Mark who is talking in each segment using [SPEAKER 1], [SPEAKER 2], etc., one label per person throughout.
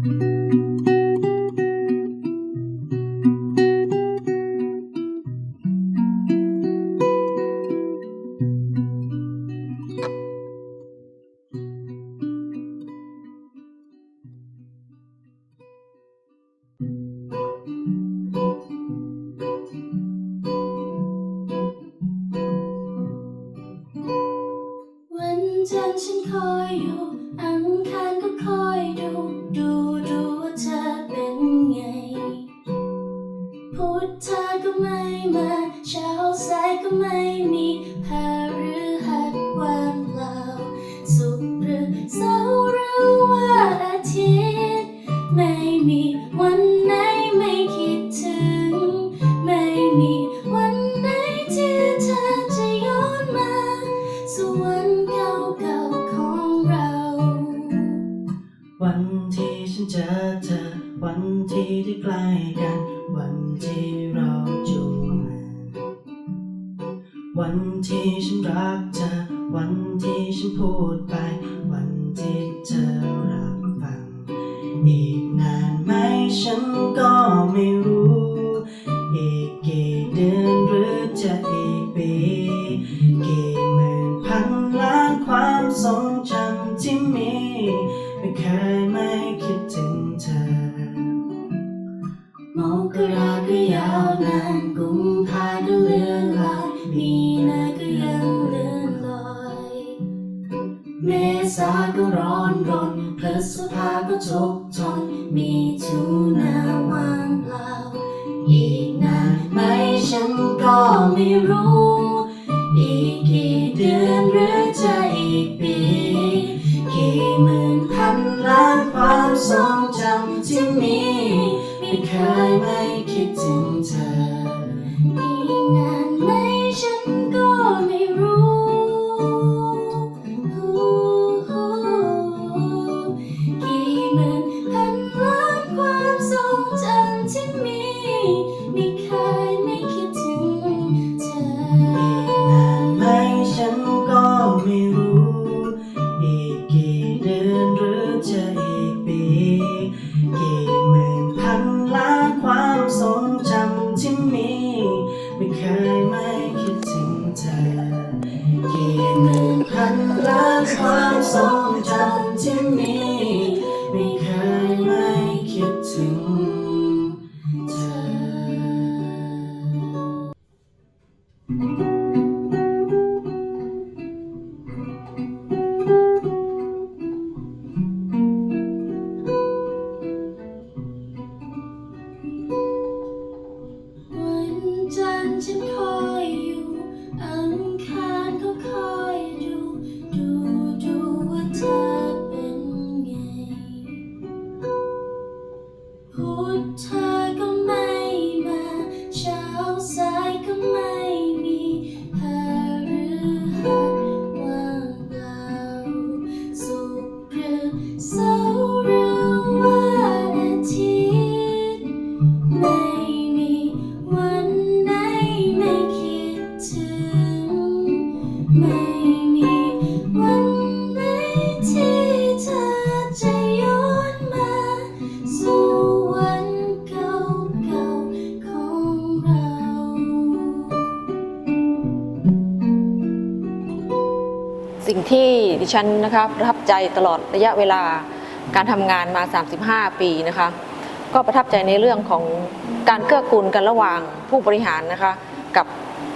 [SPEAKER 1] วันจัน วันที่
[SPEAKER 2] ฉันรักเธอ วันที่ฉันพูดไป วันที่เธอรับฟัง อีกนานไหมฉันก็ไม่รู้ อีกกี่เดือนหรือจะอีกปี กี่หมื่นพันล้านความทรงจำที่มี ไม่เคยไม่คิดถึง
[SPEAKER 1] รู้ ไม่คิดถึงเธอกี่หมื่นพันล้านความทรงจำที่มี
[SPEAKER 2] ฉันนะคะ
[SPEAKER 3] ประทับใจตลอดระยะเวลาการทำงานมา 35 ปีนะคะ ก็ประทับใจในเรื่องของการเกื้อกูลกันระหว่างผู้บริหารนะคะกับ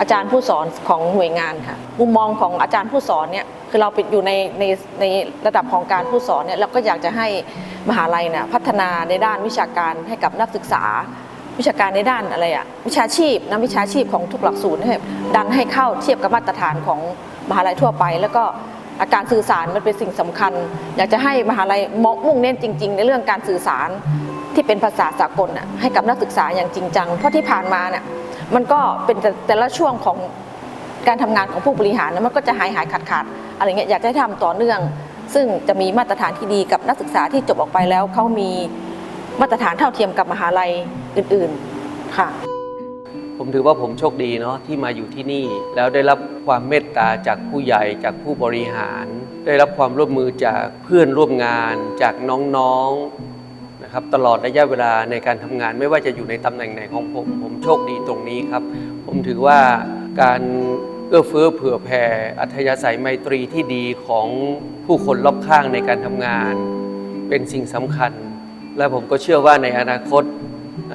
[SPEAKER 3] อาจารย์ผู้สอนของหน่วยงานค่ะมุมมองของอาจารย์ผู้สอนเนี่ยคือเราป็นอยู่ในในในระดับของการผู้สอนเนี่ยเราก็อยากจะให้มหาลัยเนี่ยพัฒนาในด้านวิชาการให้กับนักศึกษา วิชาการในด้านอะไรอะวิชาชีพนะวิชาชีพของทุกหลักสูตรให้ดันให้เข้าเทียบกับมาตรฐานของมหาลัยทั่วไป แล้วก็ อาการสื่อสารมันเป็นสิ่งสำคัญ อยากจะให้มหาลัยมอมุ่งเน้นจริง ๆ ในเรื่องการสื่อสารที่เป็นภาษาสากลน่ะให้กับนักศึกษาอย่างจริงจัง เพราะที่ผ่านมาเนี่ยมันก็เป็นแต่ละช่วงของการทำงานของผู้บริหารนะมันก็จะหายหายขาดขาดๆอะไรเงี้ยอยากจะให้ทำต่อเนื่อง ซึ่งจะมีมาตรฐานที่ดีกับนักศึกษาที่จบออกไปแล้วเขามีมาตรฐานเท่าเทียมกับมหาลัยอื่น ๆ ค่ะ
[SPEAKER 4] ผมถือว่าผมโชคดีเนาะที่มาอยู่ที่นี่ แล้วได้รับความเมตตาจากผู้ใหญ่จากผู้บริหาร ได้รับความร่วมมือจากเพื่อนร่วมงานจากน้องๆนะครับตลอดระยะเวลาในการทำงานไม่ว่าจะอยู่ในตำแหน่งไหนของผม ผมโชคดีตรงนี้ครับ ผมถือว่าการเอื้อเฟื้อเผื่อแผ่อัธยาศัยไมตรีที่ดีของผู้คนรอบข้างในการทำงาน เป็นสิ่งสำคัญ และผมก็เชื่อว่าในอนาคต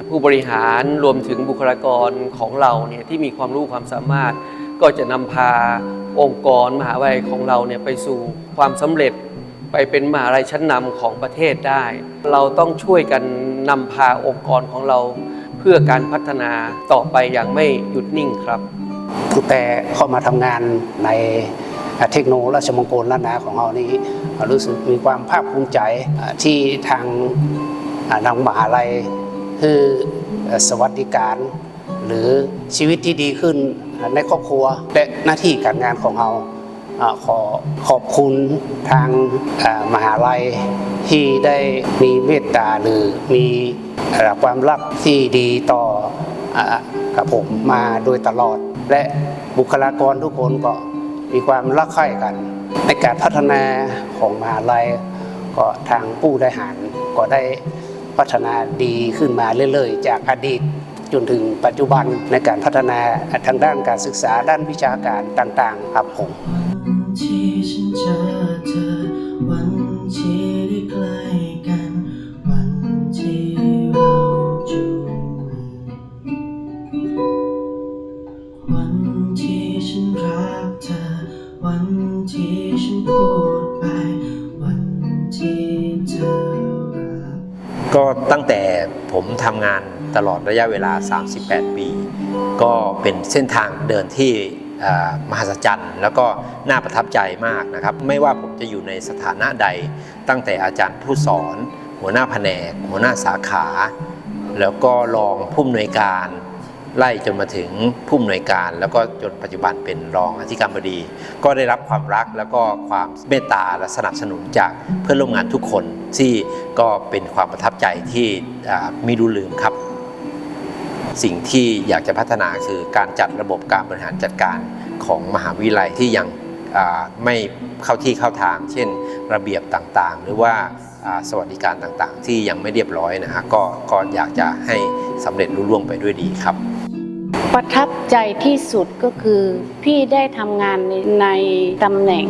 [SPEAKER 4] ผู้บริหารรวมถึงบุคลากรของเราเนี่ยที่มีความรู้ความสามารถ ก็จะนำพาองค์กรมหาวิทยาลัยของเราเนี่ยไปสู่ความสำเร็จไปเป็นมหาลัยชั้นนำของประเทศได้ เราต้องช่วยกันนำพาองค์กรของเรา เพื่อการพัฒนาต่อไปอย่างไม่หยุดนิ่งครับ
[SPEAKER 5] ตั้งแต่เข้ามาทำงานในเทคโนโลยีราชมงคลล้านนาของเรานี้รู้สึกมีความภาคภูมิใจที่ทางทางมหาลัย คือสวัสดิการ หรือชีวิตที่ดีขึ้นในครอบครัวและหน้าที่การงานของเราขอขอบคุณทางมหาลัยที่ได้มีเมตตาหรือมีความรักที่ดีต่อกับผมมาโดยตลอด และบุคลากรทุกคนก็มีความรักใคร่กัน ในการพัฒนาของมหาลัยก็ทางผู้บริหารก็ได้ พัฒนาดีขึ้นมาเรื่อยๆ จากอดีตจนถึงปัจจุบันในการพัฒนาทางด้านการศึกษาด้านวิชาการต่างๆ ครับผม
[SPEAKER 6] ก็ตั้งแต่ผมทำงานตลอดระยะเวลา 38 ปี ก็เป็นเส้นทางเดินที่มหัศจรรย์ แล้วก็น่าประทับใจมากนะครับ ไม่ว่าผมจะอยู่ในสถานะใด ตั้งแต่อาจารย์ผู้สอน หัวหน้าแผนก หัวหน้าสาขา แล้วก็รองผู้อำนวยการ ไล่จนมาถึงผู้อำนวยการ แล้วก็จนปัจจุบันเป็นรองอธิการบดี ก็ได้รับความรักแล้วก็ความเมตตาและสนับสนุนจากเพื่อนร่วมงานทุกคนที่ก็เป็นความประทับใจที่อ่ามีดูลืมครับ สิ่งที่อยากจะพัฒนาคือการจัดระบบการบริหารจัดการของมหาวิทยาลัยที่ยัง ไม่เข้าที่เข้าทาง เช่น ระเบียบต่างๆ หรือว่าสวัสดิการต่างๆ ที่ยังไม่เรียบร้อยนะฮะก็ก็อยากจะให้สำเร็จรุ่ล่วงไปด้วยดีครับ
[SPEAKER 7] ประทับใจที่สุดก็คือพี่ได้ทำงานในในตำแหน่ง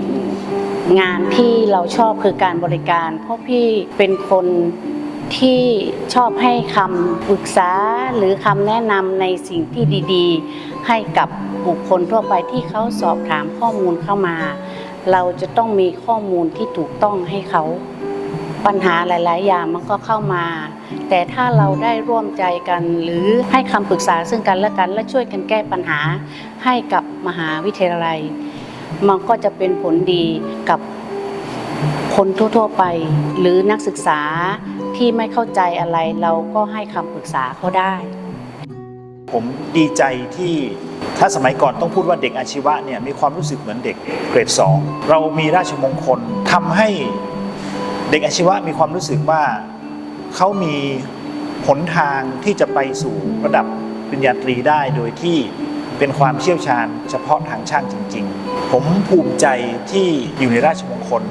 [SPEAKER 7] งานที่เราชอบคือการบริการ เพราะพี่เป็นคน ที่ชอบให้คำปรึกษาหรือคำแนะนำในสิ่งที่ดีๆ ให้กับบุคคลทั่วไปที่เขาสอบถามข้อมูลเข้ามา เราจะต้องมีข้อมูลที่ถูกต้องให้เขาปัญหาหลาย ๆ อย่างมันก็เข้ามา แต่ถ้าเราได้ร่วมใจกันหรือให้คำปรึกษาซึ่งกันและกันและช่วยกันแก้ปัญหาให้กับมหาวิทยาลัย มันก็จะเป็นผลดีกับคนทั่ว ๆ ไป หรือนักศึกษา ที่ไม่เข้าใจอะไรเราก็ให้คำปรึกษาเขาได้
[SPEAKER 8] ผมดีใจที่ถ้าสมัยก่อนต้องพูดว่าเด็กอาชีวะเนี่ยมีความรู้สึกเหมือนเด็กเกรด2เรามีราชมงคลทำให้เด็กอาชีวะมีความรู้สึกว่าเขามีหนทางที่จะไปสู่ระดับปริญญาตรีได้โดยที่เป็นความเชี่ยวชาญเฉพาะทางช่างจริง ๆ ผมภูมิใจที่อยู่ในราชมงคล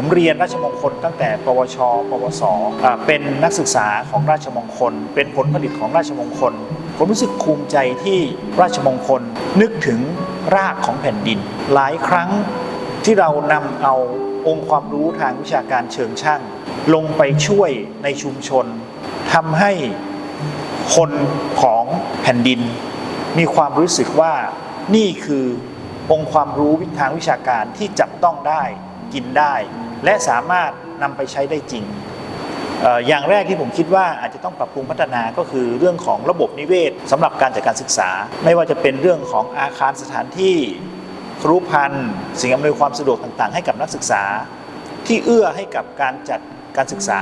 [SPEAKER 8] ผมเรียนราชมงคลตั้งแต่ปวช ปวสอ่าเป็นนักศึกษาของราชมงคล เป็นผลผลิตของราชมงคล ผมรู้สึกภูมิใจที่ราชมงคลนึกถึงรากของแผ่นดิน หลายครั้งที่เรานำเอาองค์ความรู้ทางวิชาการเชิงช่าง ลงไปช่วยในชุมชนทำให้คนของแผ่นดิน มีความรู้สึกว่านี่คือองค์ความรู้ทางวิชาการที่จับต้องได้กินได้ และสามารถนำไปใช้ได้จริง อย่างแรกที่ผมคิดว่าอาจจะต้องปรับปรุงพัฒนาก็คือเรื่องของระบบนิเวศสำหรับการจัดการศึกษา ไม่ว่าจะเป็นเรื่องของอาคารสถานที่ครุพันธ์สิ่งอำนวยความสะดวกต่าง ๆ ให้กับนักศึกษา ที่เอื้อให้กับการจัดการศึกษา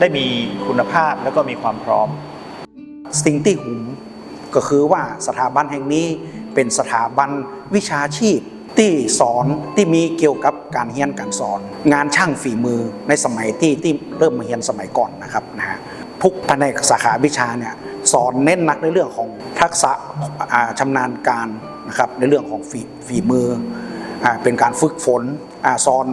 [SPEAKER 8] ได้มีคุณภาพและก็มีความพร้อม
[SPEAKER 5] สิ่งที่หุมก็คือว่าสถาบันแห่งนี้เป็นสถาบันวิชาชีพ ที่สอนที่มีเกี่ยวกับการเรียนการสอน งานช่างฝีมือในสมัยที่ที่เริ่มมาเรียนสมัยก่อนนะครับนะฮะทุกแผนกสาขาวิชาเนี่ยสอนเน้นหนักในเรื่องของทักษะอ่าชำนาญการนะครับในเรื่องของฝีฝีมืออเป็นการฝึกฝนอสอน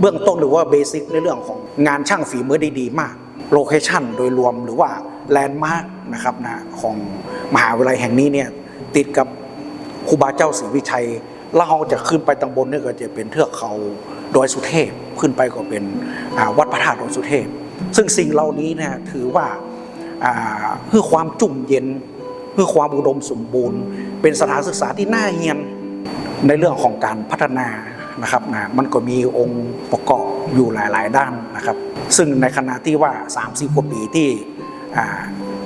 [SPEAKER 5] เบื้องต้นหรือว่าเบสิกในเรื่องของงานช่างฝีมือได้ดีมาก
[SPEAKER 9] โลเคชันโดยรวมหรือว่าแลนด์มาร์กนะครับนะของมหาวิทยาลัยแห่งนี้เนี่ยติดกับครูบาเจ้าศรีวิชัย แล้วเราจะขึ้นไปตังบนนี่ก็จะเป็นเทือกเขาดอยสุเทพขึ้นไปก็เป็นวัดพระธาตุดอยสุเทพ ซึ่งสิ่งเหล่านี้นี่ยถือว่าเพื่อความจุ่มเย็นเพื่อความอุดมสมบูรณ์ เป็นสถานศึกษาที่น่าเฮียนในเรื่องของการพัฒนานะครับนะมันก็มีองค์ประกอบอยู่หลาย ๆ ด้านนะครับ ซึ่งในขณะที่ว่า 30 กว่าปีที่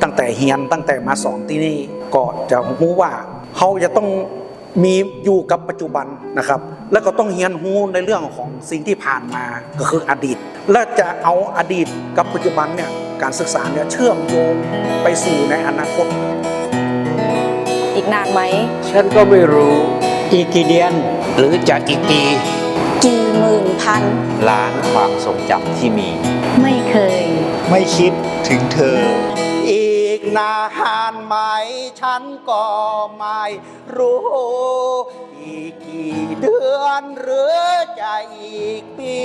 [SPEAKER 9] ตั้งแต่เฮียนตั้งแต่มาสอนที่นี่ก็จะรู้ว่าเขาจะต้อง มีอยู่กับปัจจุบันนะครับ แล้วก็ต้องเฮียนรู้ในเรื่องของสิ่งที่ผ่านมาก็คืออดีต และจะเอาอดีตกับปัจจุบันเนี่ยการศึกษาเนี่ยเชื่อมโยงไปสู่ในอนาคต
[SPEAKER 3] อีกนานไหม
[SPEAKER 4] ฉันก็ไม่รู้
[SPEAKER 5] อีกกี่เดือนหรือจะอีกปี
[SPEAKER 1] กี่หมื่นพัน
[SPEAKER 6] ล้านความทรงจำที่มี
[SPEAKER 7] ไม่เคย
[SPEAKER 8] ไม่คิดถึงเธอ
[SPEAKER 9] อีก นานไหมฉันก็ไม่รู้ อีกกี่เดือนหรือจะอีกปี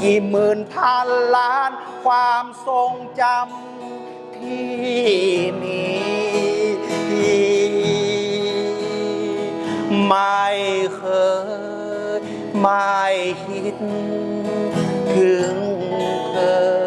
[SPEAKER 9] กี่หมื่นพันล้านความทรงจำที่มีไม่เคยไม่คิดถึงเธอ